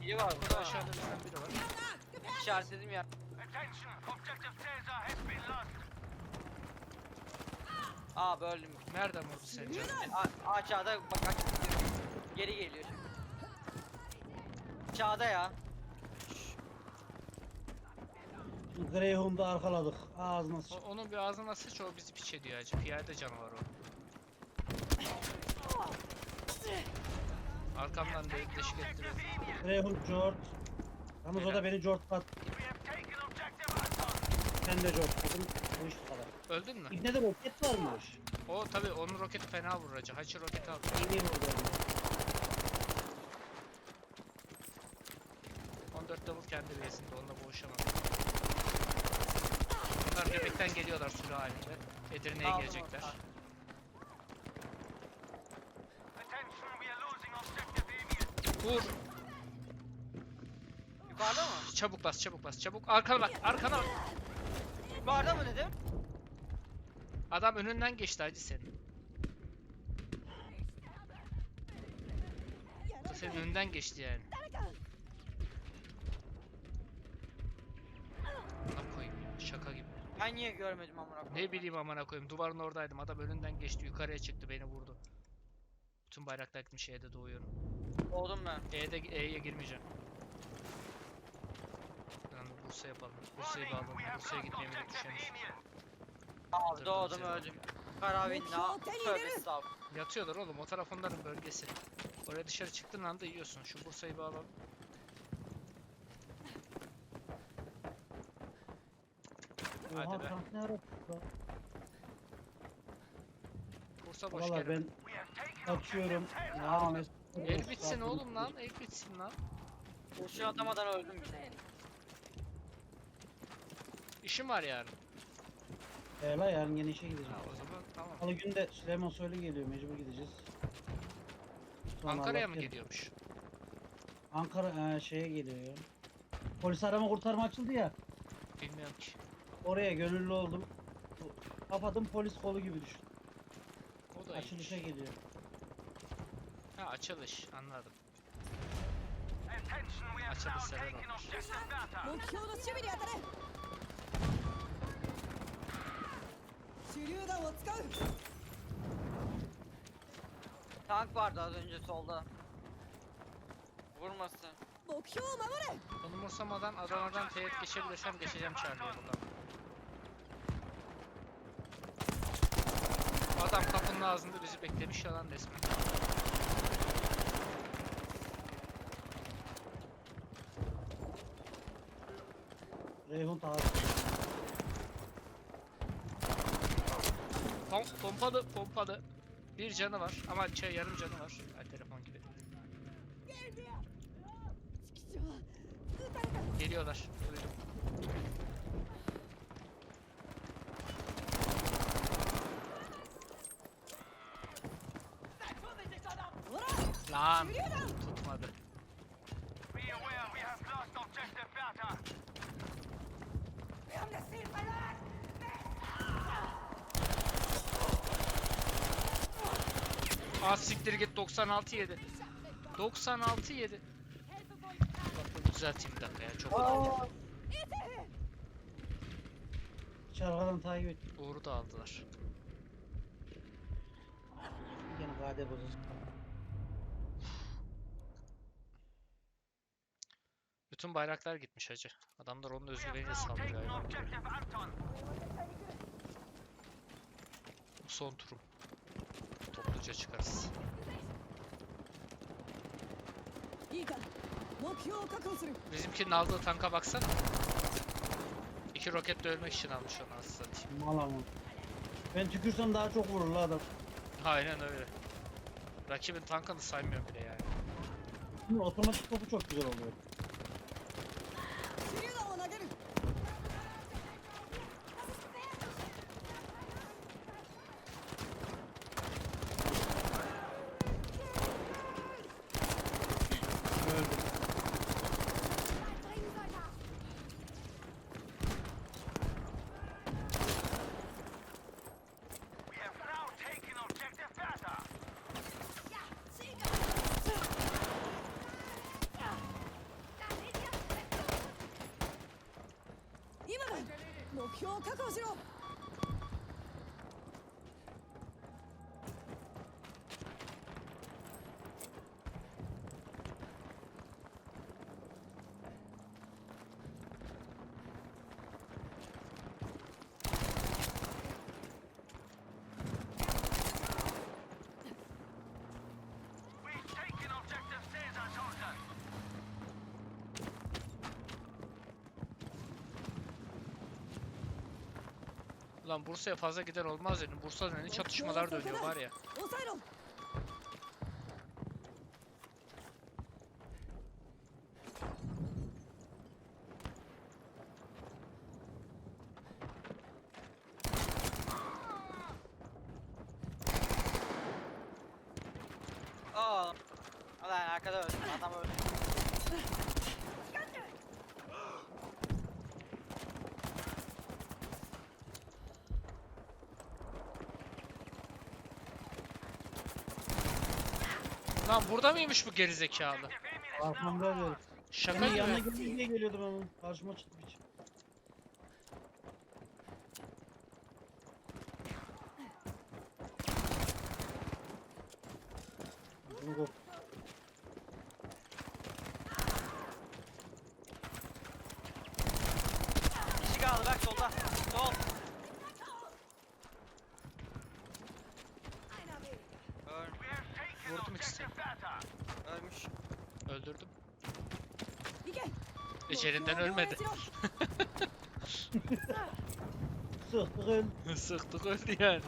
Biri var Burada aşağıda bizden biri var. İşaretledim ya. Aa böldüm. Nereden vurdu seni canım? A aşağıda bak aç. Geri geliyor şimdi. Aşağıda ya. Greyhound'u arkaladık. Ağzına sıç. O- onun bir ağzına sıç o bizi piç ediyor acı. Piyade canavar o. Arkamdan de deşik ettiriyor. Greyhound George. Yalnız o da beni Anton. Ben de katım. Bu iş bu kadar. Öldün mü? İbne de roket varmış. O tabi onun roketi fena vurur acı. Haçı roketi aldı. İyi vurdu yani. 14 double kendi base'inde onunla boğuşamam. Bunlar göbekten geliyorlar sürü halinde. Edirne'ye Aldım gelecekler. onu. Attention, we are losing objective Emil. Vur! Yukarıda mı? Çabuk bas çabuk bas çabuk. Arkana bak arkana bak. Yukarıda mı dedim? Adam önünden geçti hacı senin. Senin önünden geçti yani. Amına koyayım şaka gibi. Ben niye görmedim amına koyayım? Ne bileyim amına koyayım duvarın oradaydım adam önünden geçti yukarıya çıktı beni vurdu. Bütün bayraklar gitmiş E'de doğuyorum. Oldum ben. E'de E'ye girmeyeceğim. Yani Bursa yapalım. Bursa'yı have Bursa'ya gitmeye bile. Emil. Abi doğdum öldüm. Karavinla. Tövbe estağfurullah. Yatıyorlar oğlum o taraf onların bölgesi. Oraya dışarı çıktığın anda yiyorsun. Şu Bursa'yı bağlalım. Hadi be. ne ara? Bursa boş Valla gelin. ben objective Ya mes- El bitsin oğlum lan. El bitsin lan. Kurşun atamadan öldüm yine. İşim var yarın. E la yarın yine işe gideceğim. Ha, o zaman tamam. Salı günü de Süleyman Soylu geliyor mecbur gideceğiz. Sonra Ankara'ya Allah mı bilir. gidiyormuş? Ankara e, şeye geliyor ya. Polis arama kurtarma açıldı ya. Bilmiyorum ki. Oraya gönüllü oldum. Kapadım polis kolu gibi düşün. O da Açılışa iyiymiş. geliyor. Ha açılış anladım. Açılış sever olmuş. Tank vardı az önce solda. Vurmasın. Bunu umursamadan Adana'dan teğet geçebilirsem geçeceğim Charlie'ye buradan. Adam kapının ağzında bizi beklemiş yalan resmen. Reyhunt abi. Pom pompalı pompalı. Bir canı var ama şey yarım canı var. Ha, telefon gibi. Geliyorlar. Duydum. Lan. Aa siktir git 96 yedi. 96 yedi. Düzelteyim bir dakika ya çok! Hiç arkadan takip et. Uğur'u da aldılar. Yine gade bozucu. Bütün bayraklar gitmiş hacı. Adamlar onun now saldırıyor. Bu son turum. する Bizimkinin aldığı tanka baksana. İki roketle ölmek için almış onu aslında. Mal ama. Ben tükürsem daha çok vurur la adam. Aynen öyle. Rakibin tankını saymıyorum bile yani. Şimdi otomatik topu çok güzel oluyor. 標を確保しろ。Lan Bursa'ya fazla giden olmaz dedim. Bursa'da ne çatışmalar dönüyor var ya. Lan burada mıymış bu gerizekalı? Arkamda böyle. Şaka Senin yanına gibi. geleyim diye geliyordum ama karşıma çıktı hiç. Bunu kop. Kişi kaldı bak solda. Sol. Öl, We have taken Vurdum ikisini. objective data. ölmüş. Öldürdüm. 行け Benden ölmedi. Sıktık öl. Sıktık öldü yani.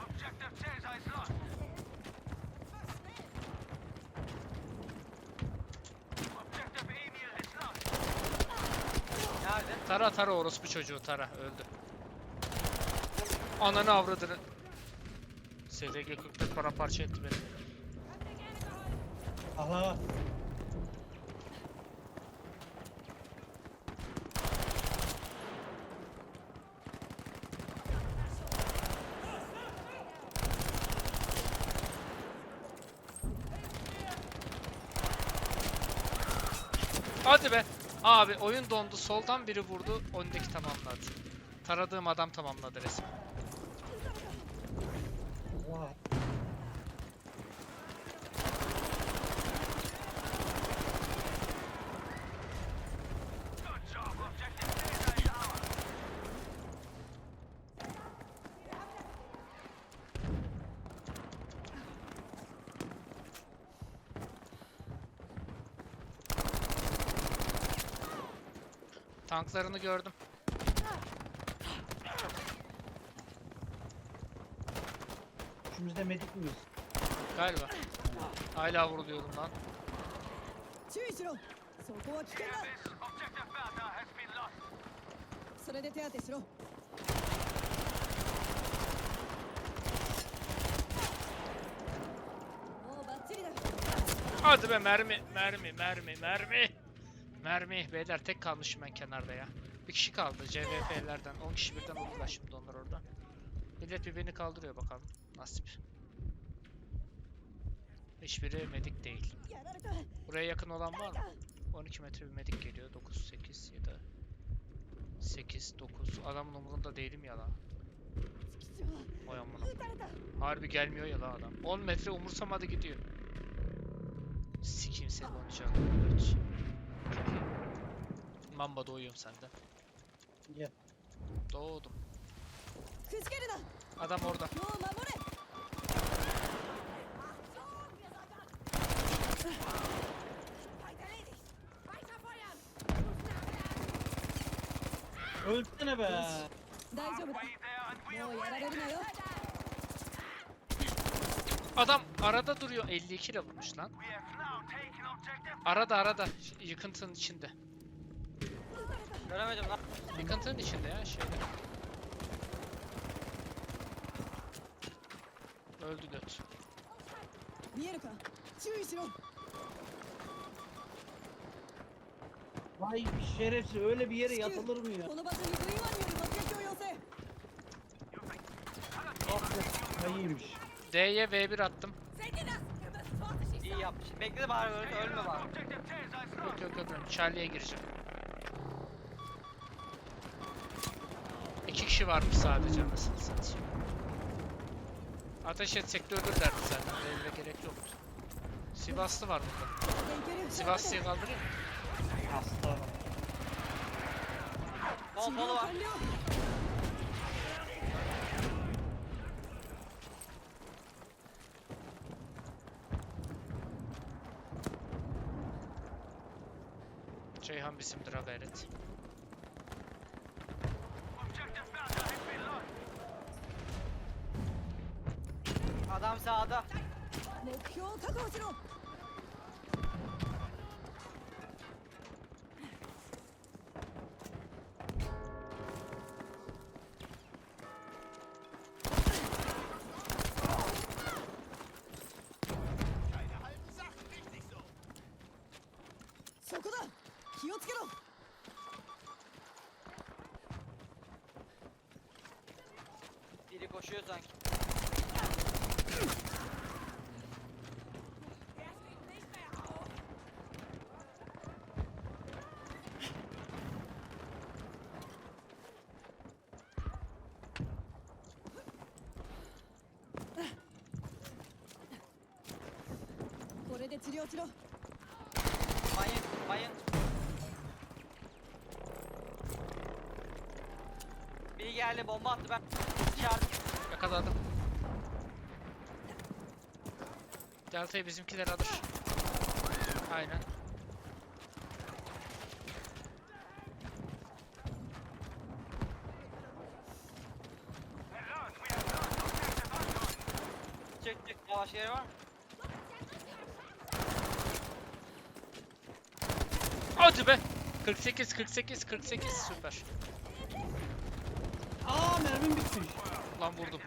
Nerede? Tara tara orospu çocuğu tara öldü. Ananı avradını. STG 44 para parça etti beni. Allah. Abi oyun dondu. Soldan biri vurdu. Öndeki tamamladı. Taradığım adam tamamladı resmen. Tanklarını gördüm. Üçümüzde medik miyiz? Galiba. Hala vuruluyorum lan. Hadi be mermi, mermi, mermi, mermi. Mermi beyler tek kalmışım ben kenarda ya. Bir kişi kaldı CVP'lerden. 10 kişi birden oldular şimdi onlar orada. Millet birbirini kaldırıyor bakalım. Nasip. Hiçbiri medik değil. Buraya yakın olan var mı? 12 metre bir medik geliyor. 9, 8 ya da 8, 9. Adamın umurunda değilim ya la. Vay amına. Harbi gelmiyor ya la adam. 10 metre umursamadı gidiyor. Sikiyim seni onu canım. Mamba doğuyorum senden. Gel. Doğdum. くじけるな Adam orada. 今日守れ Ölsene be. 大丈夫だ Way there and we もう are やられるなよ Adam arada duruyor. 52 ile vurmuş lan. Arada arada yıkıntının içinde. Göremedim lan. Yıkıntının içinde ya şeyde. Öldü dört. Vay şerefsiz öyle bir yere yatılır mı ya? Ah be kayıymış. D'ye V1 attım iyi yapmış. Bekle bari öl ölme bari. Yok yok yok yok. Charlie'ye gireceğim. İki kişi varmış sadece anasını satayım. Ateş etsek de ölürlerdi zaten. Öyle gerek yoktu. Sivaslı var burada. Sivaslı'yı kaldırayım mı? Hasta. Bol var. 完了 Ceyhan bizimdir ha gayret. Objective Bertha has been lost. Adam sağda. で治療しろ Mayın, mayın. Biri geldi bomba attı ben çağırdım. Yakaladım. Delta'yı bizimkiler alır. Aynen. 48 48 48 süper. Aa mermim bitmiş. Lan vurdum.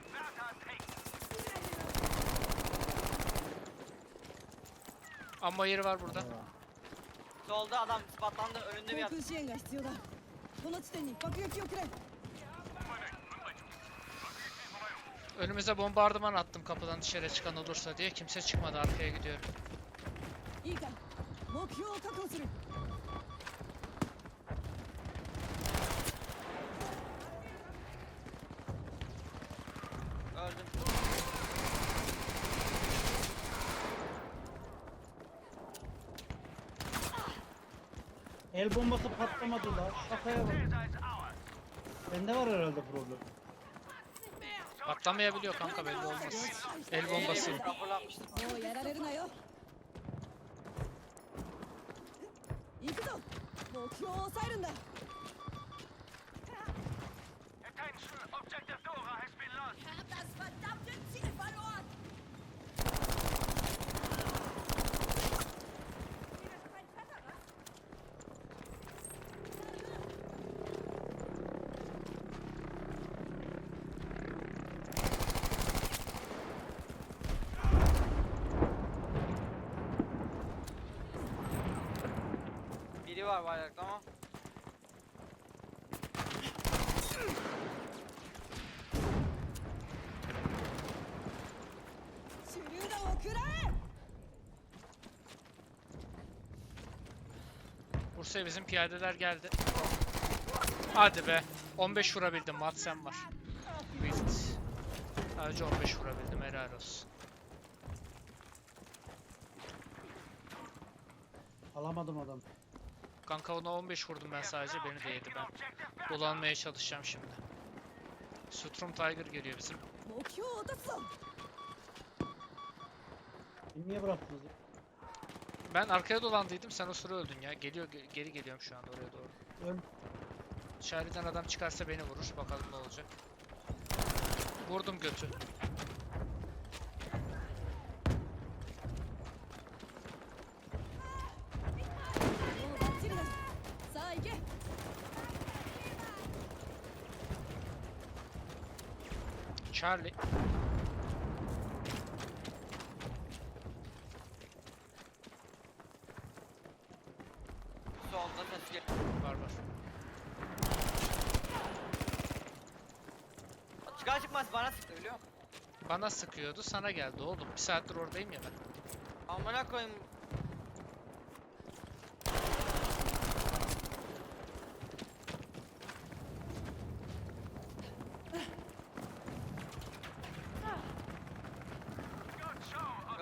Amma yeri var burada. Solda adam spatlandı. Önünde bir 航 adam. 空支援が必要だこの地点に爆撃をくれ Önümüze bombardıman attım kapıdan dışarı çıkan olursa diye. Kimse çıkmadı arkaya gidiyorum. いいか目標を確保する El bombası patlamadı la. Şakaya bak. Bende var herhalde problem. Patlamayabiliyor kanka belli olmaz. El bombası. Ee, raporlanmıştım. もうやられるなよ行くぞ目標を抑えるんだ Biri var bayrakta ama. Bursa'ya bizim piyadeler geldi. Hadi be. 15 vurabildim. Matsen var. Build. Sadece 15 vurabildim. Helal olsun. Alamadım adam. Kanka ona 15 vurdum ben sadece beni de yedi ben. Dolanmaya çalışacağım şimdi. Sturm Tiger geliyor bizim. Niye bıraktınız? Ben arkaya dolandıydım sen o sıra öldün ya. Geliyor geri geliyorum şu anda oraya doğru. Öl. Adam çıkarsa beni vurur. Bakalım ne olacak. Vurdum götü. Charlie. Solda ses geliyor. Var var. Çıkar çıkmaz bana sıktı biliyor musun? Bana sıkıyordu. Sana geldi oğlum. Bir saattir oradayım ya ben. Amına koyayım.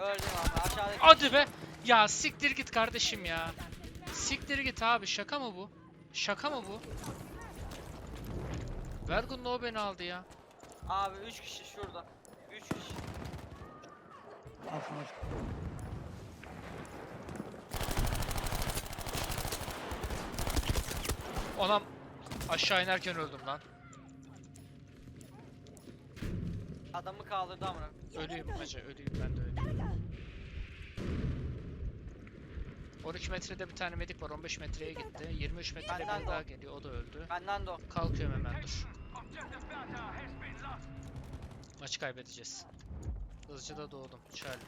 Öldüm abi aşağıdaki. Hadi be. Ya siktir git kardeşim ya. Siktir git abi şaka mı bu? Şaka mı bu? Vergun no beni aldı ya. Abi 3 kişi şurada. 3 kişi. Şu- Onam aşağı inerken öldüm lan. Adamı kaldırdı amına. Ölüyüm hacı ölüyüm ben de ölüyüm. 12 metrede bir tane medik var 15 metreye gitti. 23 metrede Benden bir o. daha geliyor o da öldü. Benden de o. Kalkıyorum hemen dur. Maçı kaybedeceğiz. Hızlıca da doğdum. Charlie.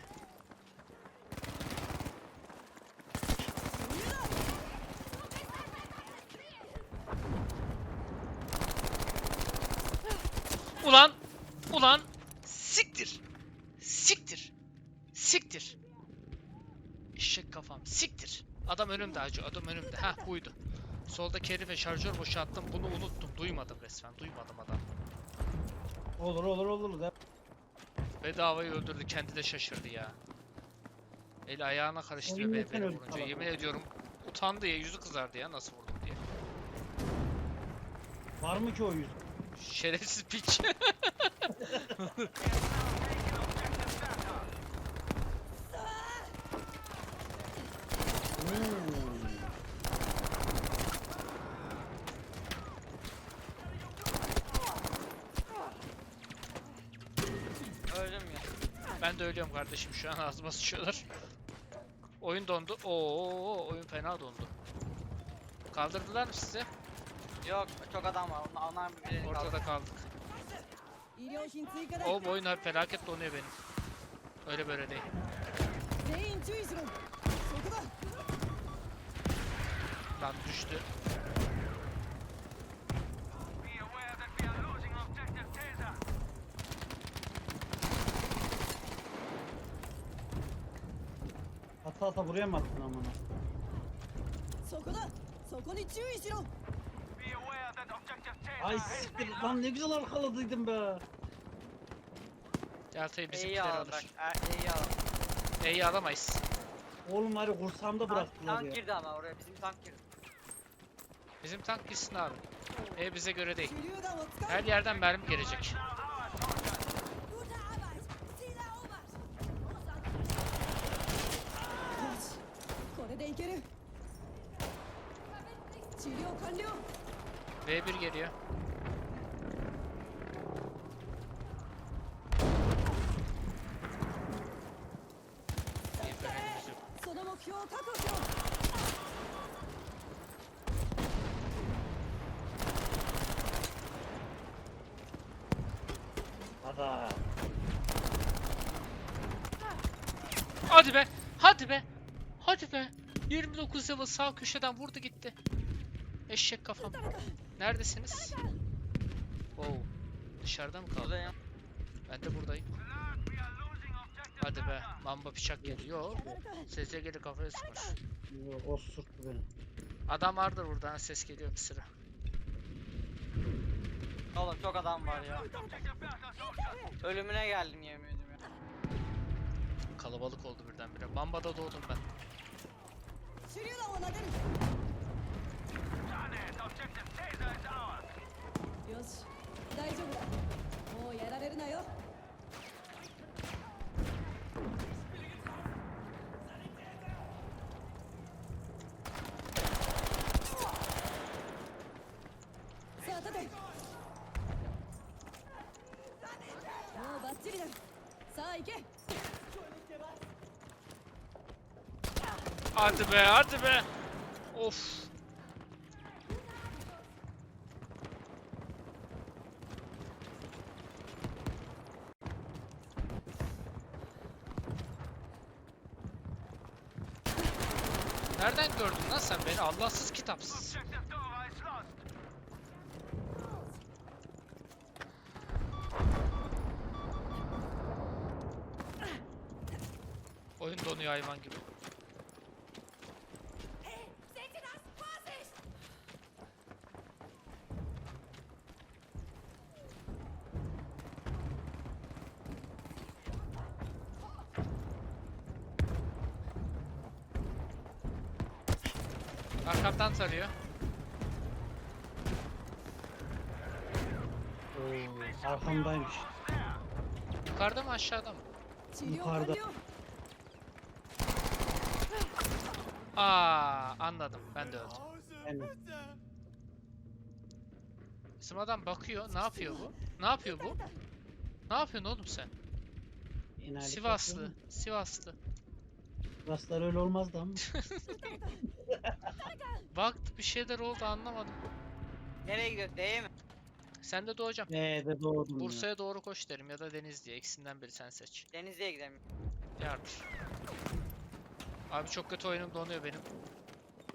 Ulan! Ulan! Siktir! Siktir! Siktir! Eşek kafam. Siktir! Adam önümde hacı. Adam önümde. Ha buydu. Solda carry ve şarjör boşalttım. Bunu unuttum. Duymadım resmen. Duymadım adam. Olur olur olur. da. Bedavayı öldürdü kendi de şaşırdı ya. El ayağına karıştırıyor be beni vurunca. Yemin ediyorum utandı ya yüzü kızardı ya nasıl vurdum diye. Var mı ki o yüz? Şerefsiz piç. Öldüm ya. Ben de ölüyorum kardeşim şu an ağzıma sıçıyorlar. Oyun dondu. Oo oyun fena dondu. Kaldırdılar mı sizi? Yok çok adam var. Onlar, onlar bir Ortada kaldık. O oyun hep felaket donuyor benim. Öyle böyle değil. Lan düştü. Hata hata buraya mı attın amına? そこだそこに注意しろ Be aware that objective data Ay has siktir been lan ne güzel arkaladıydım be. Delta'yı E'yi bizimkiler alalım bak. alır. E- E'yi alalım. E'yi alamayız. Oğlum var ya kursamda Tank, bıraktılar tank ya. girdi ama oraya. Bizim tank girdi. Bizim tank gitsin abi. E bize göre değil. 手榴弾を使う Her yerden mermi gelecek. でいける治療完了 V1 geliyor. İyi frenimiz yok. その目標を確保しろ Hadi. Hadi be! Hadi be! Hadi be! 29 level sağ köşeden vurdu gitti. Eşek kafam. Neredesiniz? Wow. Dışarıda mı kaldı? Ben de buradayım. Hadi be. Mamba bıçak geliyor. Sese geri kafaya sıkmış. Yo, O sürttü beni. Adam vardır buradan ses geliyor bir sıra. Oğlum çok adam var ya. Ölümüne geldim yemin ediyorum ya. Kalabalık oldu birdenbire. Mambada doğdum ben. 手榴弾を投げる。じゃあねえ、オブジ Hadi be hadi be. Of. Nereden gördün lan sen beni? Allahsız kitapsız. Oyun donuyor hayvan gibi. taraftan tarıyor. Oo, arkamdaymış. Yukarıda mı aşağıda mı? Yukarıda. Aa anladım. Ben de öldüm. Aynen. Bizim adam bakıyor. Ne yapıyor bu? Ne yapıyor bu? Ne yapıyorsun oğlum sen? İnanılmaz. Sivaslı. Sivaslı. Sivaslılar öyle olmazdı ama. Baktı bir şeyler oldu anlamadım. Nereye gidiyor? D'ye mi? Sen de doğacağım. Eee de doğdum ya. Bursa'ya doğru koş derim ya da Denizli'ye. İkisinden biri sen seç. Denizli'ye gidelim. Yardır. Abi çok kötü oyunum donuyor benim.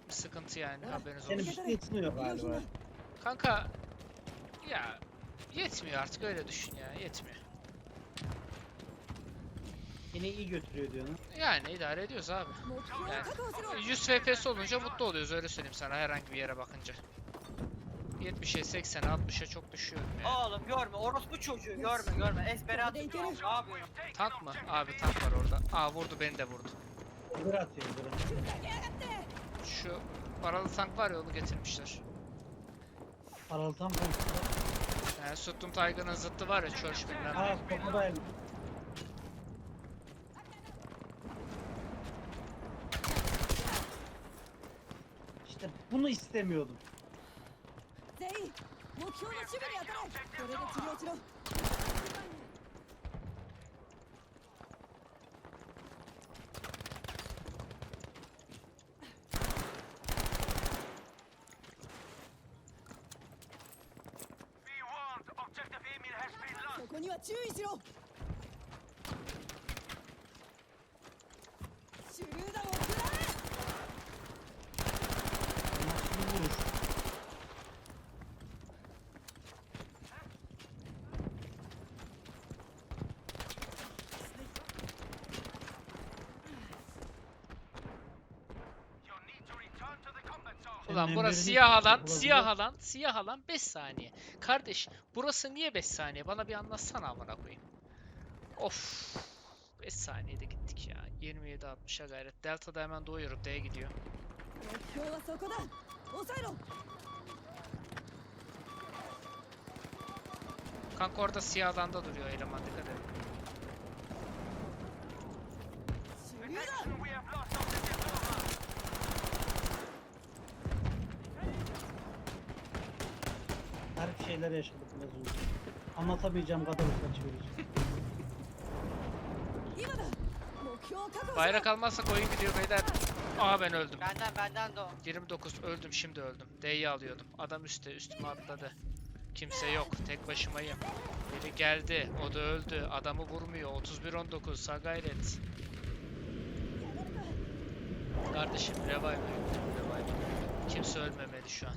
Bir sıkıntı yani haberiniz Senin olsun. bisikletin yok galiba. Kanka ya yetmiyor artık öyle düşün ya yetmiyor. Yine iyi götürüyor diyorsun. Yani idare ediyoruz abi. Yani 100 FPS olunca mutlu oluyoruz öyle söyleyeyim sana herhangi bir yere bakınca. 70'e 80'e 60'a çok düşüyorum yani. Oğlum görme orospu çocuğu görme görme ezbere atıyor abi. Tank mı? Abi tank var orada. Aa vurdu beni de vurdu. Zır atıyor zır. Şu paralı tank var ya onu getirmişler. Paraltan mı? Yani Suttum Tiger'ın zıttı var ya Church bilmem ne. Ha kapıdayım. Be warned, objective Emil has been lost. alan, burası siyah alan, siyah alan, siyah alan 5 saniye. Kardeş burası niye 5 saniye? Bana bir anlatsana amına koyayım. Of. 5 saniyede gittik ya. 27 60'a gayret. Delta'da hemen Doğu Avrupa'ya gidiyor. Kanka orada siyah alanda duruyor eleman dikkat edin. şeyler yaşadık biraz önce. Anlatamayacağım kadar uzaç verici. Bayrak almazsak oyun gidiyor beyler. Aa ben öldüm. Benden benden de o. 29 öldüm şimdi öldüm. D'yi alıyordum. Adam üstte üstüme atladı. Kimse yok. Tek başımayım. Biri geldi. O da öldü. Adamı vurmuyor. 31-19. Sağ gayret. Kardeşim revive. Revive. Kimse ölmemeli şu an.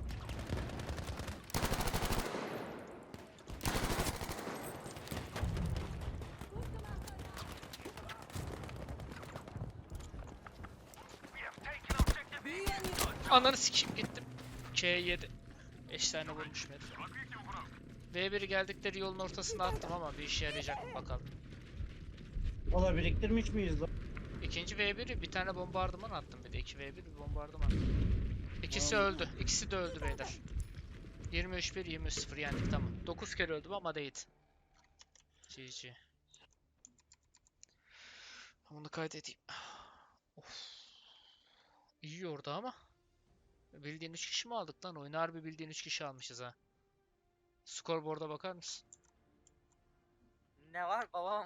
Ananı sikeyim gittim. K7. 5 tane vurmuş herif. V1'i geldikleri yolun ortasına attım ama bir işe yarayacak mı bakalım. Valla biriktirmiş miyiz lan? İkinci V1'i bir tane bombardıman attım bir de 2 V1 bir bombardıman. İkisi Vallahi. öldü. İkisi de öldü beyler. 23 1 23 0 yendik tamam. 9 kere öldüm ama değil. GG. Bunu kaydedeyim. Of. İyi orada ama. Bildiğin 3 kişi mi aldık lan? Oyunu harbi bildiğin 3 kişi almışız ha. Scoreboard'a bakar mısın? Ne var babam?